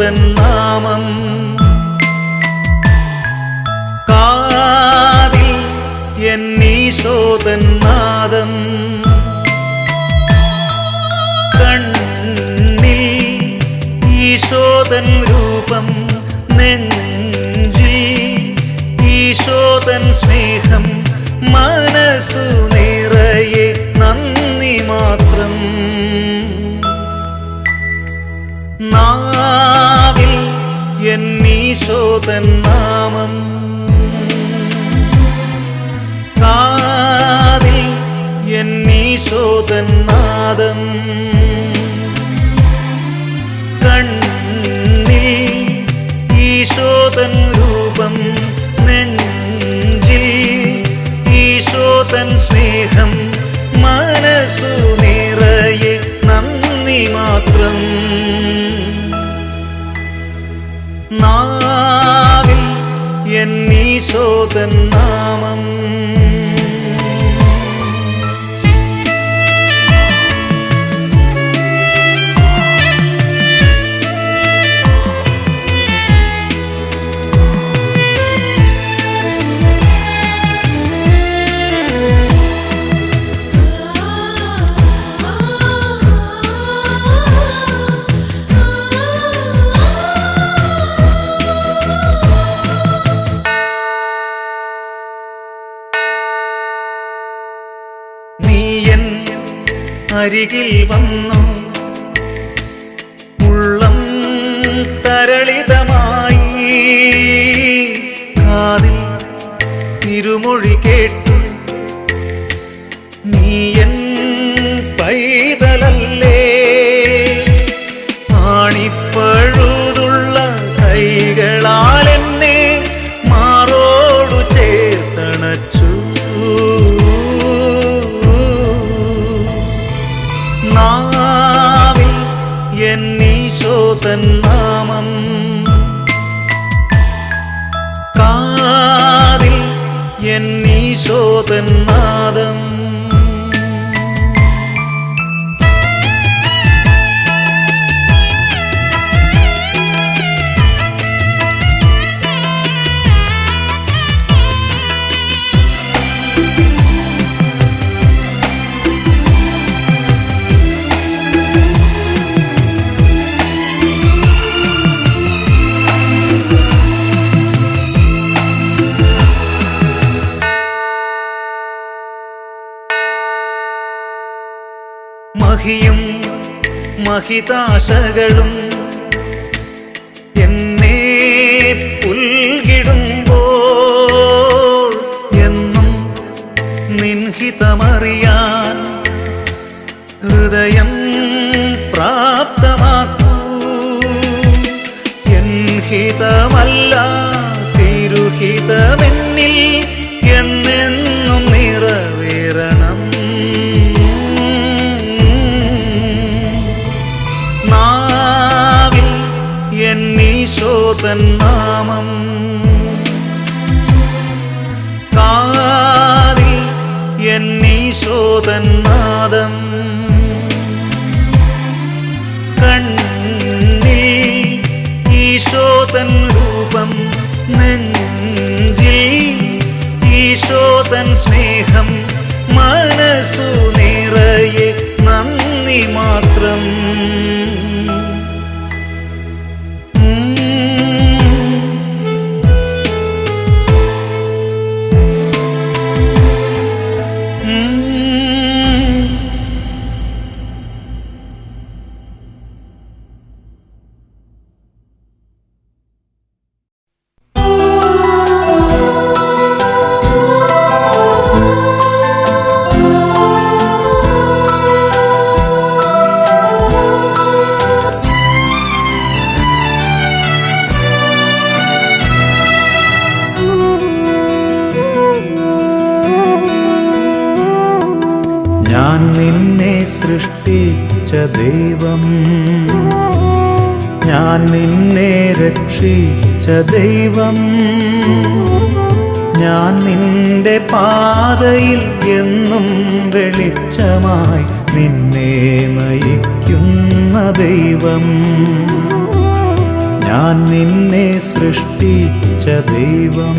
എന്നീശോതൻ അരികിൽ വന്നു. ഉള്ളം തരളിതമായി. കാതിൽ തിരുമൊഴി കേട്ടു. മഹിതാശകളും എന്നെ പുൽകിടുമ്പോൾ എന്നും നിൻഹിതമറിയാൻ ഹൃദയം പ്രാപ്തമാക്കൂ. എൻഹിതമല്ല തിരുഹിതമെന്നിൽ എന്നെന്നും നിറവേറണം എന്നീശോതൻ നാമം. കാതിൽ എന്നീശോതൻ നാദം. കണ്ണിൽ ഈശോതൻ രൂപം നെഞ്ചിൽ ഈശോതൻ സ്നേഹം മനസ്സു സൃഷ്ടിച്ച ദൈവം. ഞാൻ നിന്നെ രക്ഷിച്ച ദൈവം. ഞാൻ നിന്റെ പാതയിൽ എന്നും വെളിച്ചമായി നിന്നെ നയിക്കുന്ന ദൈവം. ഞാൻ നിന്നെ സൃഷ്ടിച്ച ദൈവം.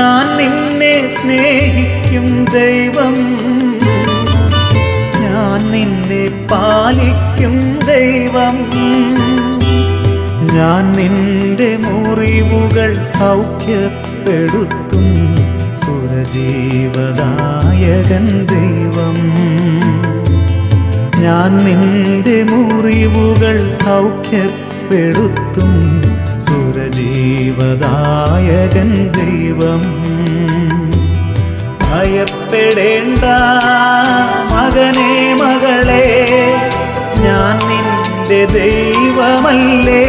ഞാൻ നിന്നെ സ്നേഹിക്കും ദൈവം. ഞാൻ നിന്നെ പാലിക്കും ദൈവം. ഞാൻ നിന്റെ മുറിവുകൾ സൗഖ്യപ്പെടുത്തും സുരജീവദായകൻ ദൈവം. ഞാൻ നിന്റെ മുറിവുകൾ സൗഖ്യപ്പെടുത്തും സുരജീവദായകൻ ദൈവം. ഭയപ്പെടേണ്ട മകനെ മകളെ ഞാൻ നിന്റെ ദൈവമല്ലേ.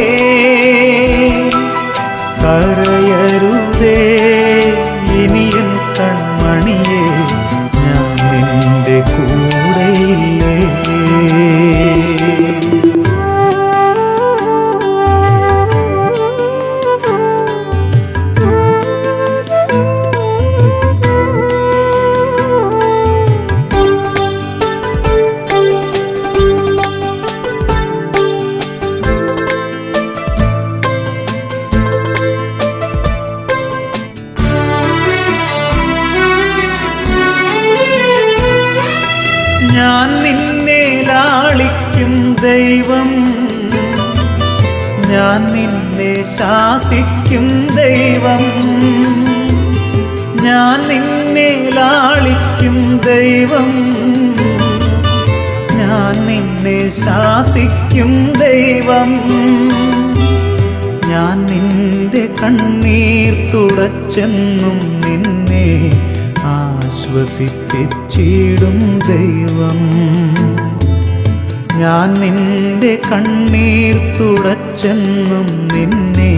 ഞാൻ നിന്റെ കണ്ണീർ തുടച്ചെന്നും നിന്നെ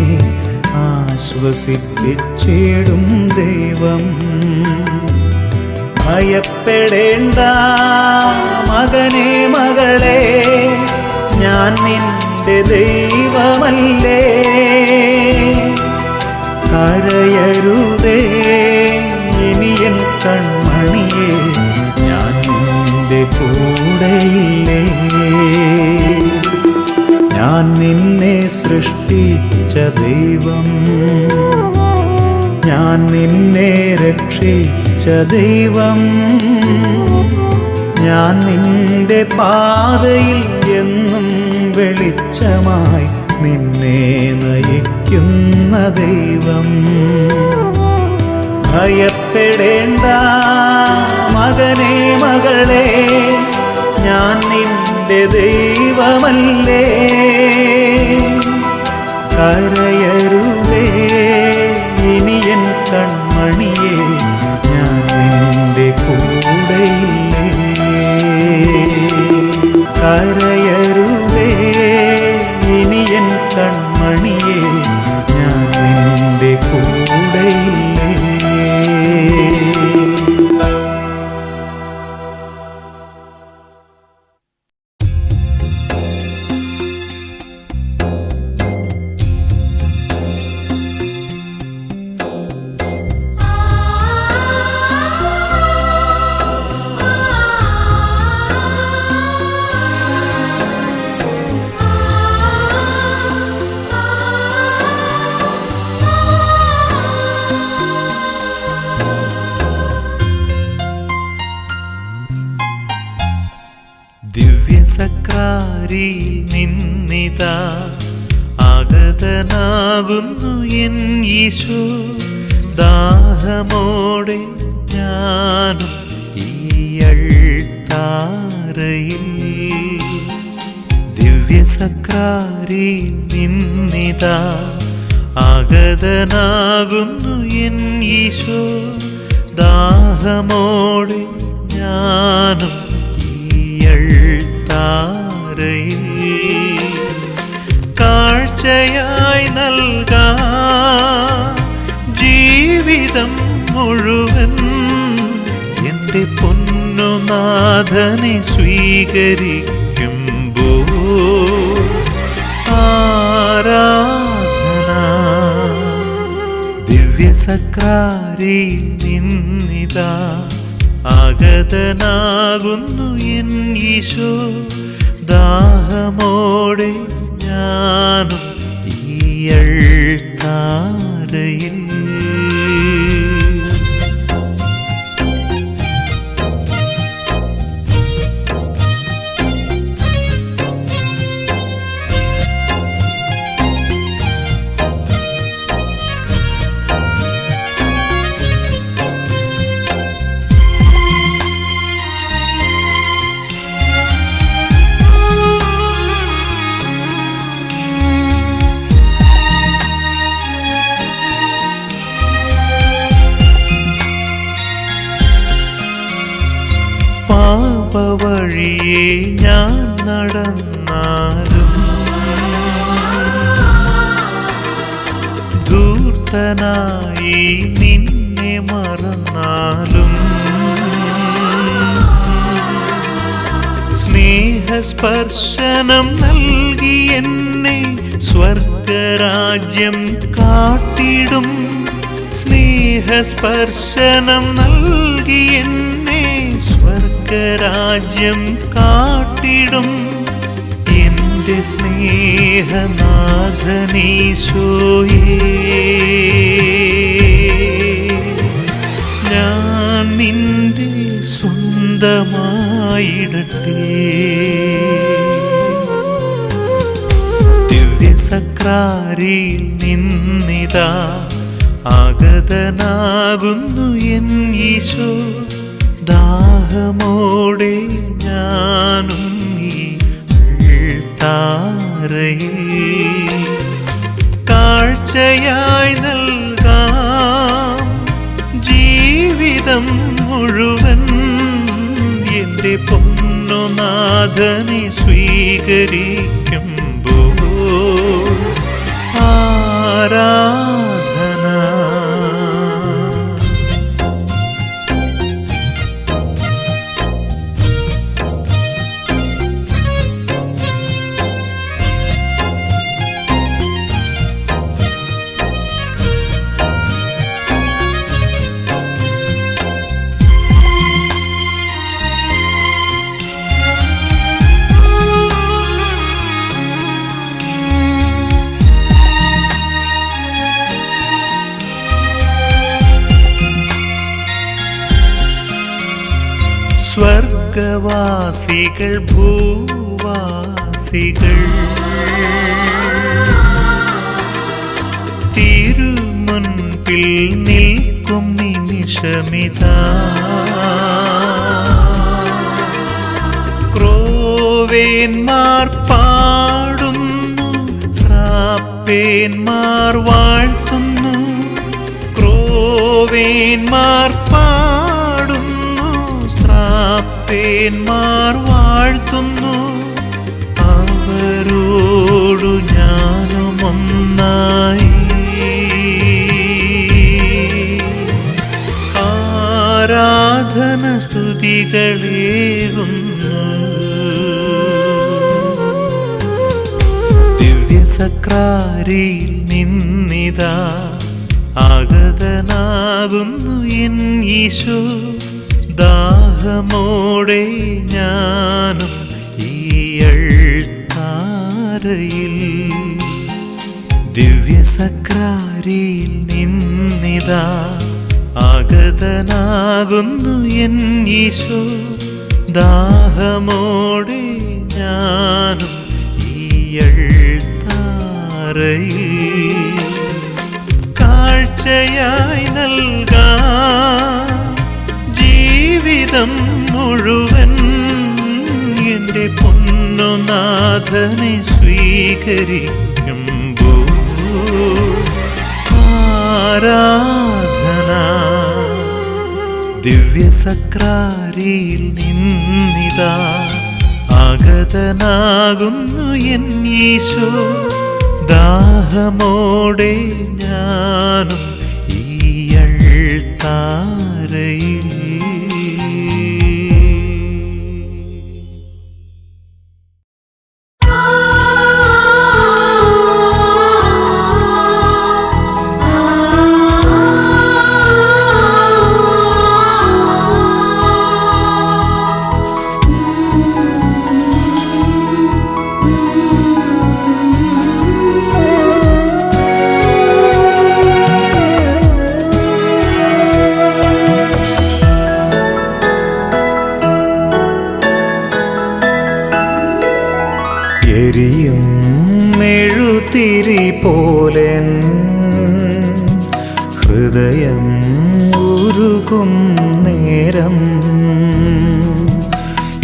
ആശ്വസിപ്പിച്ചിടും ദൈവം. ഭയപ്പെടേണ്ട മകനെ മകളെ ഞാൻ നിന്റെ ദൈവമല്ലേ. കരയരുതേ ഇനിയൻ കൺമണിയേ കൂടെയില്ലേ? ഞാൻ നിന്നെ സൃഷ്ടിച്ച ദൈവം. ഞാൻ നിന്നെ രക്ഷിച്ച ദൈവം. ഞാൻ നിന്റെ പാതയിൽ എന്നും വെളിച്ചമായി നിന്നെ നയിക്കുന്ന ദൈവം. ഭയപ്പെടേണ്ട ദൈവമല്ലേ? ഈശോ ദാഹമോടെ ഞാനും ഈയൾത്താരയിൽ ദിവ്യസക്കാരി നിന്നിതാ ആഗതനാകുന്നു എൻ ഈശോ ദാഹമോടെ ഞാനും മുഴുവൻ എന്റെ പൊന്നുനാഥനെ സ്വീകരിക്കുമ്പോ ആരാധന. ദിവ്യസക്രാരിയിൽ നിന്നിതാ ആഗതനാകുന്നു എൻ ഈശോ. ദാഹമോടെ ഞാനും പാപവഴിയെ ഞാൻ നടന്നാലും ധൂർത്തനായി നിന്നെ മറന്നാലും സ്നേഹസ്പർശനം നൽകി എന്നെ സ്വർഗരാജ്യം കാട്ടിടും. സ്നേഹസ്പർശനം നൽകി എന്നെ സ്വർഗരാജ്യം കാട്ടിടും. എന്റെ സ്നേഹനാഥനീശോയേ. ഞാൻ നിന്റെ സ്വന്തമായിടട്ടെ. ദിവ്യസക്രാരിയിൽ നിന്നിതാ ആഗതനാകുന്നു എൻ ഈശോ. ദാഹമോടെ ഞാനും കാഴ്ചയായി നൽകാം. ജീവിതം മുഴുവൻ എന്റെ പൊന്നുനാഥനെ സ്വീകരിക്കുമ്പോ ആരാധന സ്വർഗവാസികൾ ഭൂവാസികൾ. തിരുമുൻപിൽ നിൽക്കും നിമിഷമിതാ. ക്രോവേന്മാർ പാടുന്നു സാപ്പേന്മാർ വാഴ്ത്തുന്നു. ക്രോവേന്മാർ ശ്രാപ്പേന്മാർ വാഴ്ത്തുന്നു. അവരോടു ഞാനുമൊന്നായി ആരാധന സ്തുതികളേകുന്നു ദിവ്യസക്രാരിയിൽ നിന്നിതാ ആഗതനാകുന്നു എൻ ഈശോ ദാഹമോടെ ഞാനും ഈയൾത്താരയിൽ ദിവ്യസക്രാരിയിൽ നിന്നിതാ ആഗതനാകുന്നു എൻ ഈശോ. ദാഹമോടെ ഞാനും ഈയൾത്താരയിൽ കാഴ്ചയായി നൽകാം ജീവിതം മുഴുവൻ എന്റെ പൊന്നുനാഥനെ സ്വീകരിക്കുമ്പോ ആരാധന. ദിവ്യ ദിവ്യസക്രാരിയിൽ നിന്നിതാ. ആഗതനാകുന്നു എൻ ഈശോ ദാഹമോടെ ഞാനും ഈ താരയിൽ ഹൃദയം ഉരുകും നേരം.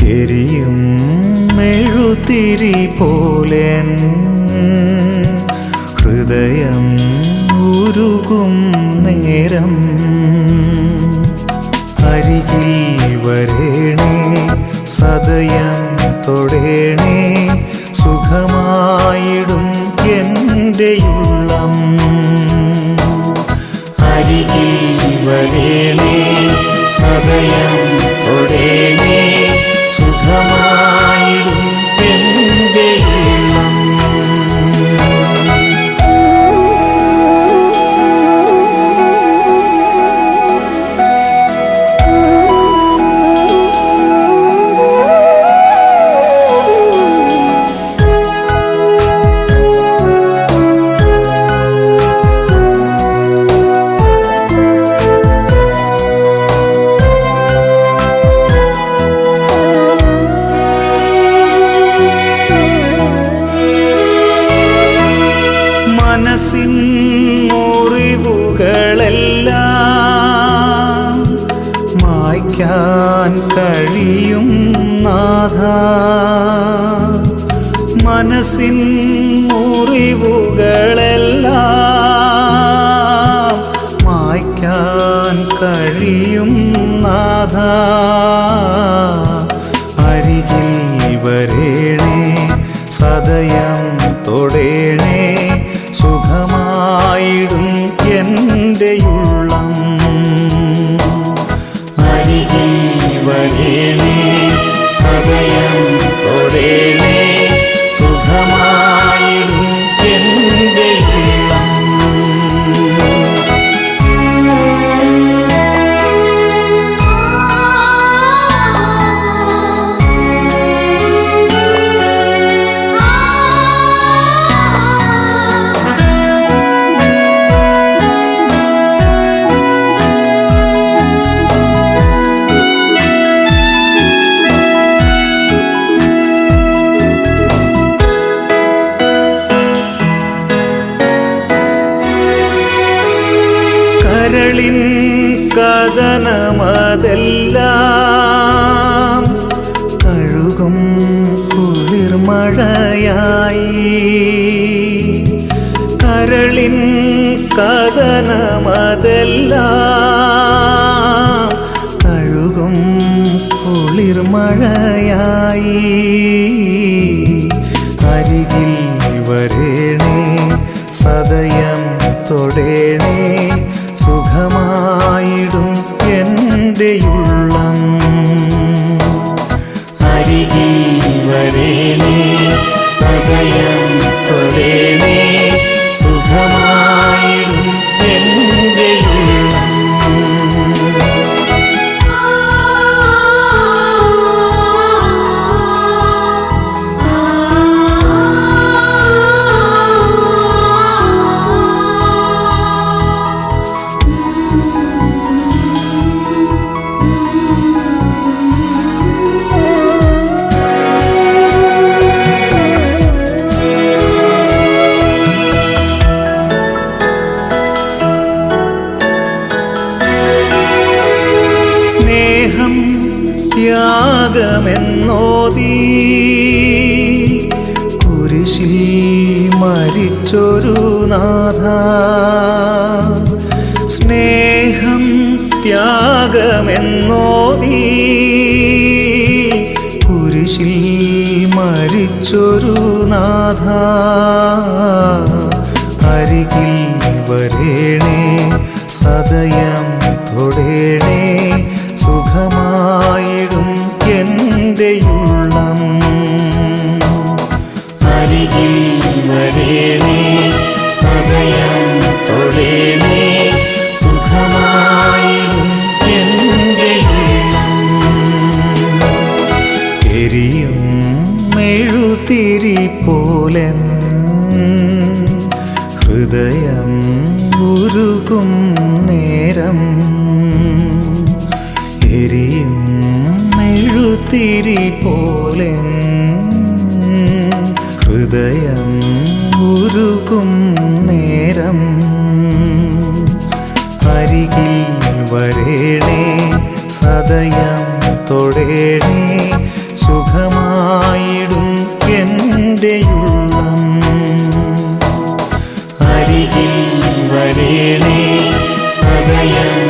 എരിയും മെഴുതിരി പോലെ ഹൃദയം ഉരുകും നേരം. അരികിൽ വരേണേ സദയം തൊടേണേ സുഖമായിടും എന്റെ ഉള്ളം. വരേണേ സദയം തൊടേണേ കുളിർമഴയായി അരികിൽ വരേണേ സദയം തൊടേണേ. ത്യാഗമെന്നോതി കുരിശിൽ മരിച്ചൊരു നാഥ. സ്നേഹം ത്യാഗമെന്നോതി. കുരിശിൽ മരിച്ചൊരു നാഥ. അരികിൽ വരേണേ സദയം തൊടേണേ. ഹൃദയം ഉരുകും നേരം. എരിയും എഴുത്തിരി പോലെ ഹൃദയം ഉരുകും നേരം. അരികിൽ വരേണേ സദയം തൊടേണേ. സുഖമായിടും എന്റെ വരേണേ സദയം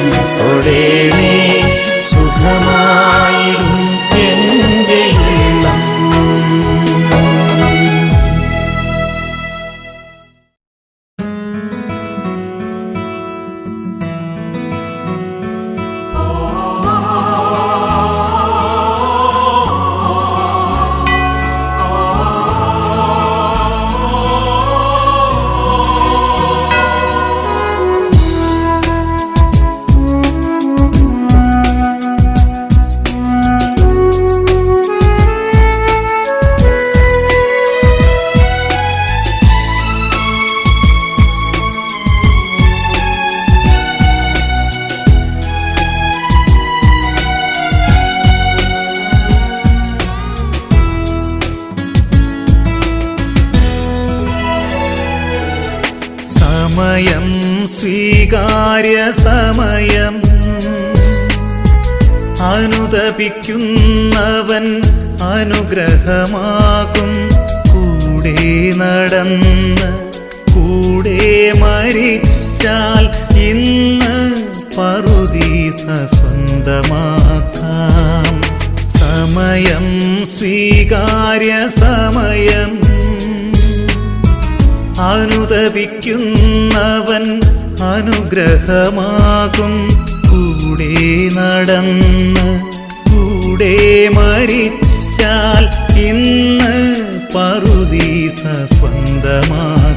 പറുദീസ സ്വന്തമാക്കാം. സമയം സ്വീകാര്യ സമയം. അനുദപിക്കുന്നവൻ അനുഗ്രഹമാകും. കൂടെ നടന്ന് കൂടെ മരിച്ചാൽ ഇന്ന് പറുദീസ സ്വന്തമാക്കാം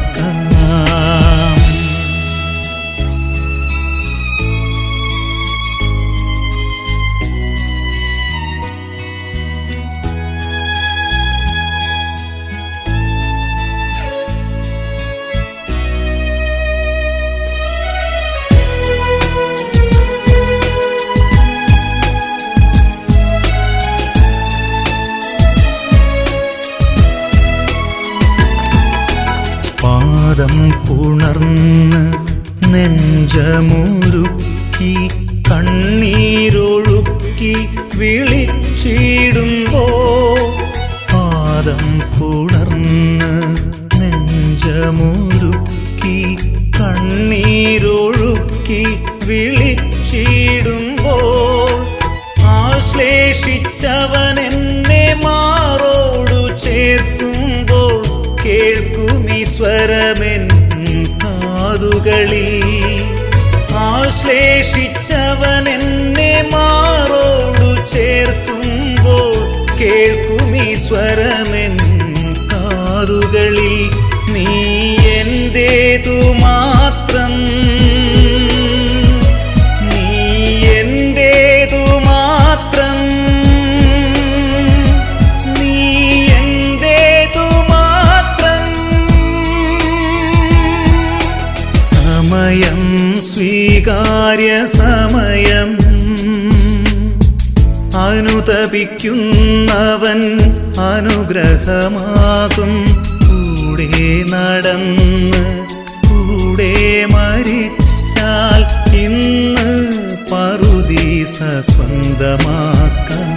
പുണർന്ന് നെഞ്ചമുരുക്കി കണ്ണീരൊഴുക്കി വിളിച്ചിടുമ്പോ പാദം ഈശ്വരമെൻ കാതുകളിൽ നീ എന്തേതു മാത്രം? നീ എന്റേതു മാത്രം? നീ എന്റേതു മാത്രം? സമയം സ്വീകാര്യ സമയം. അനുതപിക്കുന്നവൻ അനുഗ്രഹമാകും. കൂടെ നടന്ന് കൂടെ മരിച്ചാൽ ഇന്ന് പറുദീസ സ്വന്തമാക്കാം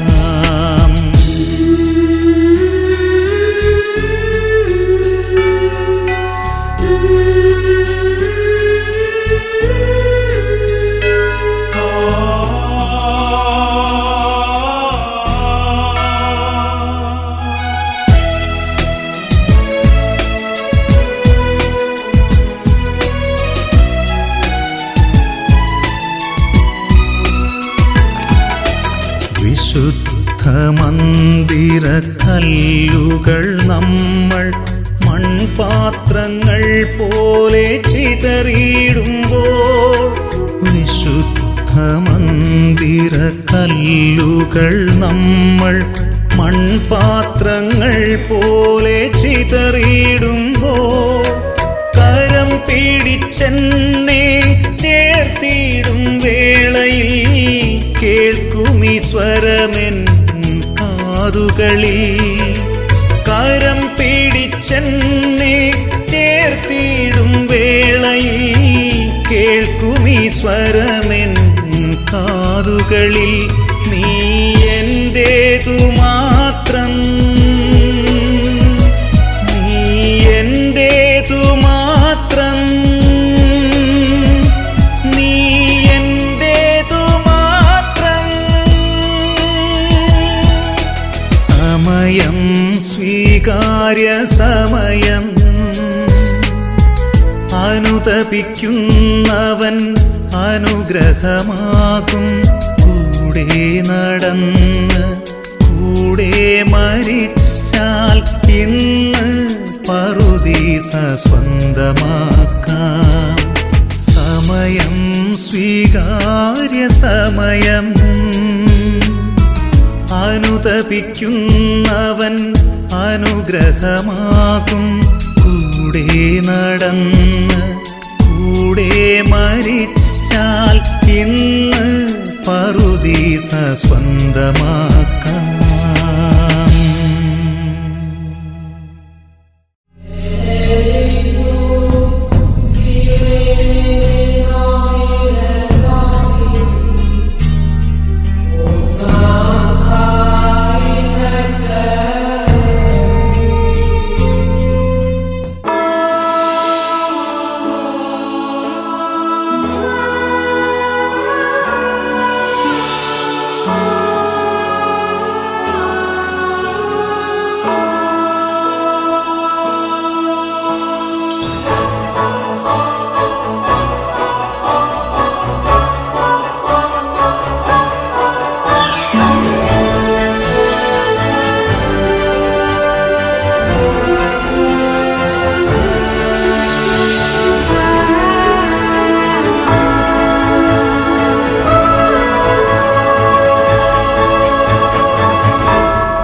മന്ദിര കല്ലുകൾ നമ്മൾ മൺപാത്രങ്ങൾ പോലെ ചിതറിയിടുമ്പോൾ വിശുദ്ധ മന്ദിര കല്ലുകൾ നമ്മൾ മൺപാത്രങ്ങൾ പോലെ ചിതറിയിടുമ്പോൾ കരം പിടിച്ചെന്നേ ചേർത്തിയിടും വേളയിൽ സ്വരമെൻ കാതുകളിൽ. കരം പിടിച്ചെന്നെ ചേർത്തിടും വേളയിൽ. കേൾക്കുമീ സ്വരമെൻ കാതുകളിൽ. സമയം അനുതപിക്കുന്നവൻ അനുഗ്രഹമാകും. കൂടെ നടന്ന് കൂടെ മരിച്ചാൽ ഇന്ന് പറുദീസ സ്വന്തമാക്കാം. സമയം സ്വീകാര്യ സമയം അനുതപിക്കുന്നവൻ അനുഗ്രഹമാകും. കൂടെ നടന്ന് കൂടെ മരിച്ചാൽ ഇന്ന് പറുദീസ സ്വന്തമാക്കാം.